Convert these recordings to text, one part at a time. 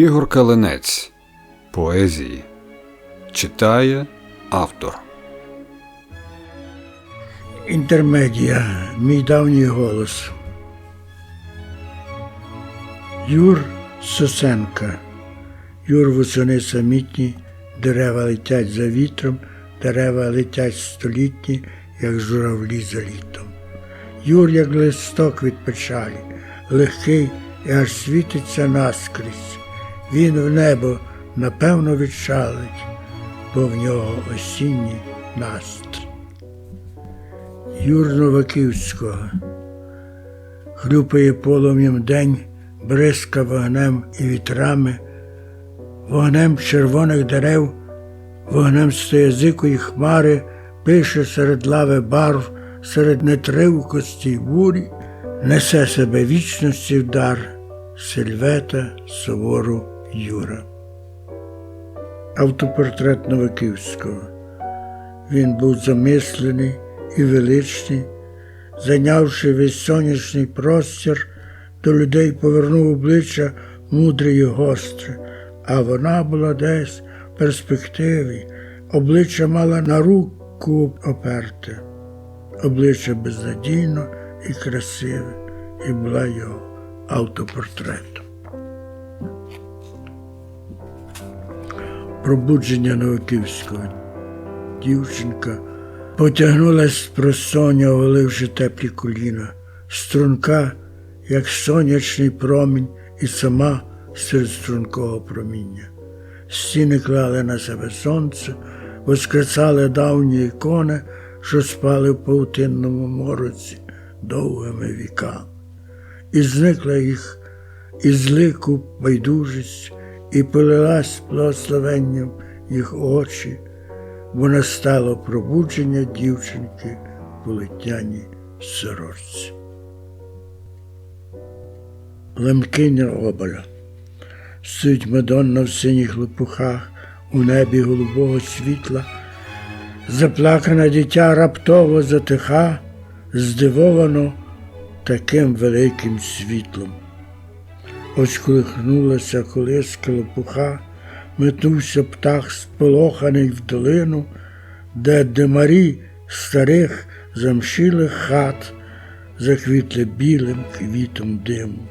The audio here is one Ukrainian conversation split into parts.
Ігор Калинець. Поезії. Читає автор. Інтермедія. Мій давній голос. Юр Сосенка. Юр восени самітні, дерева летять за вітром, дерева летять столітні, як журавлі за літом. Юр, як листок від печалі, легкий і аж світиться наскрізь. Він в небо напевно відшалить, бо в нього осінній настрій. Юр Новаківського. Хлюпає полум'ям день, бризка вогнем і вітрами, вогнем червоних дерев, вогнем стоязикої хмари, пише серед лави барв, серед нетривкості бурі, несе себе вічності в дар Сильвета Сувору Юра. Автопортрет Новаківського. Він був замислений і величний, зайнявши весь сонячний простір, до людей повернув обличчя мудре і гостре, а вона була десь в перспективі, обличчя мала на руку оперте, обличчя безнадійно і красиве, і була його автопортретом. Пробудження Новиківського. Дівчинка потягнулась з просоння, оголивши теплі коліна, струнка, як сонячний промінь, і сама серед стрункого проміння. Стіни клали на себе сонце, воскресали давні ікони, що спали в паутинному мороці довгими віками. І зникла їх із лику байдужість, і полилась благословенням їх очі бо настало пробудження дівчинки в летняній сорочці. Лемкиня оболя. Стоїть Мадонна в синіх лопухах у небі голубого світла. Заплакане дитя раптово затиха, здивовано таким великим світлом. Ось колихнулася колиска лопуха, метнувся птах сполоханий в долину, де димарі старих замшилих хат заквітли білим квітом диму.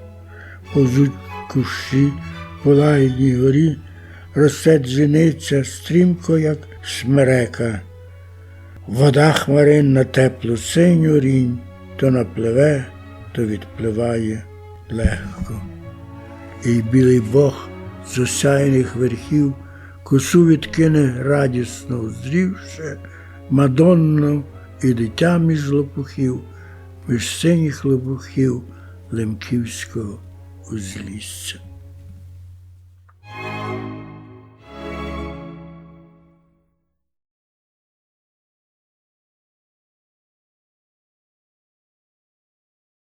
Повзуть кущі по лагідній горі, росте джиниця стрімко, як смерека. Вода хмаринна теплу синю рінь, то напливе, то відпливає легко. І білий Бог з осяйних верхів косу відкине радісно узрівши Мадонну і дитя між лопухів, між синіх лопухів Лемківського узлісся.